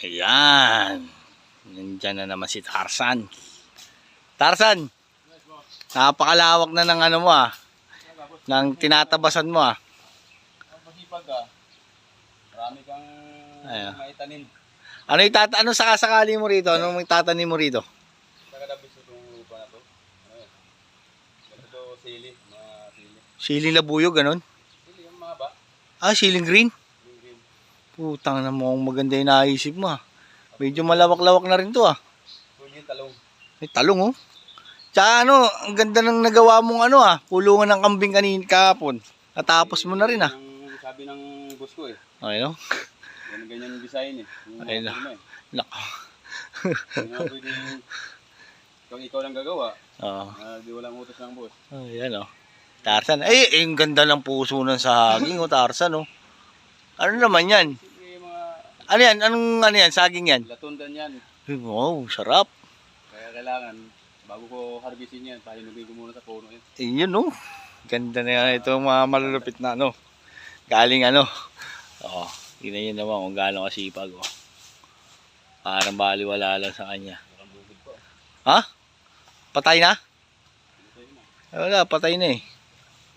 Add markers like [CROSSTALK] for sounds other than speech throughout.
Ayan. Nandyan na naman si Tarzan. Tarzan! Napakalawak na ng ano mo ah. Ng tinatabasan mo ah. Masipag ka, marami kang Ayan. maitanim. Ano itata ano sakasakali mo rito? Anong itatanim mo rito? Nakadabis itong lupa na to. Ano? Ganito sili, sili. Siling labuyo, ganun? Sili yung mahaba, Ah, siling green? Putang na mo, maganda yung naisip mo ah. Medyo malawak-lawak na rin to ah. Pwede yung talong. May talong oh. Tsaka ano, ang ganda ng nagawa mong ano ah, kulungan ng kambing kanin kahapon. Natapos mo na rin ah. Yung sabi ng boss ko eh. Okay no? Yan ganyan yung design eh. Yung mga na. eh. Nako. Kung ikaw lang gagawa, Oo. ah, di walang utos ng boss. Oh, yan oh. Tarzan. Ay, eh, ang ganda ng puso ng saging oh, Tarzan oh. Ano naman yan? Ano yan? Anong ano yan? Saging yan? latundan yan. Ay, Wow, sarap. Kaya kailangan, bago ko harvestin yan, pahinugin ko muna sa puno yan. Yun oh. Ganda na yan. Ito mga malulupit na ano. Galing ano. Oo. Tingnan nyo naman kung gaano kasipag oh. Parang baliwala lang sa kanya. Ha? Patay na? Yun. Eh, Wala, patay na eh.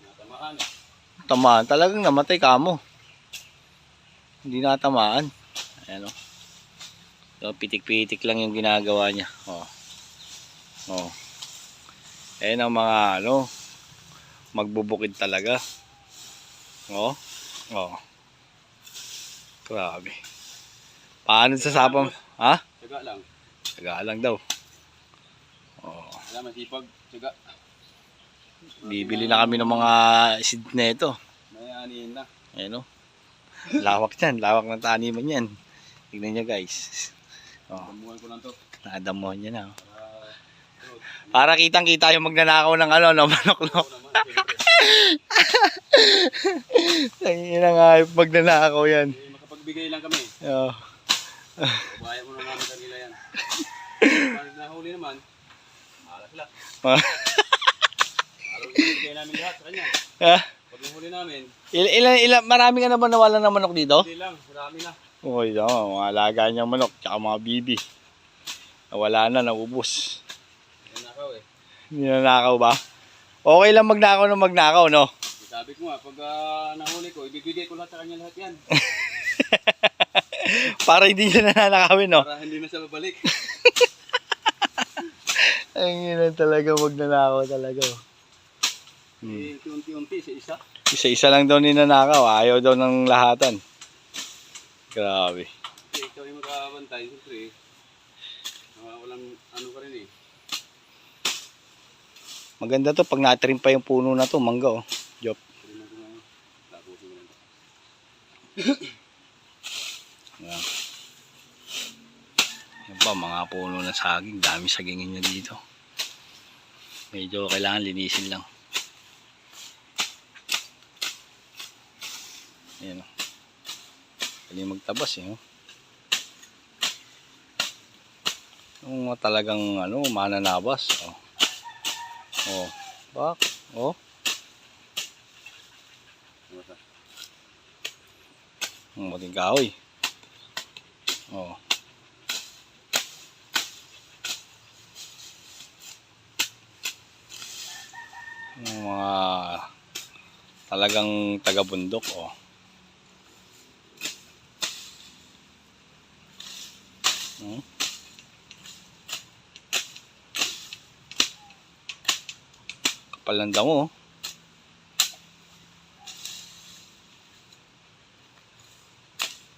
Natamaan eh. Tamaan. Talagang namatay ka mo. Hindi natamaan. Ayan o. So, pitik-pitik lang yung ginagawa niya. Oh. Oh. Ayan ang mga ano. Magbubukid talaga. Oh. Oh. Grabe. Paano sa sapang? Ha? Tsaga lang. Taga lang daw. Oh. Wala masipag. Tsaga. Bibili na kami ng mga seed na ito. May anihin na. Ayan o. Lawak yan. Lawak ng taniman yan. Tignan nyo guys. Oh, Tambuhan ko lang to. nadamuhan niya na. oh. Para, Para kitang kita yung magnanakaw ng ano, no, manok no. oo naman, siyempre. Ayun na nga, magnanakaw yan. Eh, makapagbigay lang kami. Oh. Babayan mo na namin kanila yan. [LAUGHS] Pag nahuli naman. Ah. Araw ibigay namin lahat sa kanya. Ha? Pag nahuli namin, Ilan, ilan, ilan, marami ka na ba nawala ng manok dito? hindi lang, marami na. Oo, oh, mga alaga niyang manok, tsaka mga bibi. Nawala na, naubos. Yan nakaw eh. Hindi na nakaw ba? Okay lang magnakaw ng magnakaw, no? Sabi ko nga, pag ah, nahuli ko, ibibigay ko lahat sa kanya lahat yan. [LAUGHS] Para hindi niya nananakawin, no? Para hindi na siya babalik. [LAUGHS] Ang ina talaga magnanakaw talaga. oh. Eh, unti-unti, sa isa. Isa-isa lang daw ninanakaw, ayaw daw ng lahatan. Grabe. Kasi ikaw yung makabantay, siyempre. Uh, walang ano ka rin eh. Maganda to pag natrim pa yung puno na to, mangga oh. Lang. Yan. Yan pa, mga puno ng saging. Dami sagingin niya dito. Medyo kailangan linisin lang. Ayan o. Pwede magtabas eh. Oh. Yung talagang ano, mananabas. Oh. Oh. Bak. Oh. Ang mating kahoy. Oh. Yung mga talagang taga-bundok, oh. Hmm? Kapal ng damo, oh.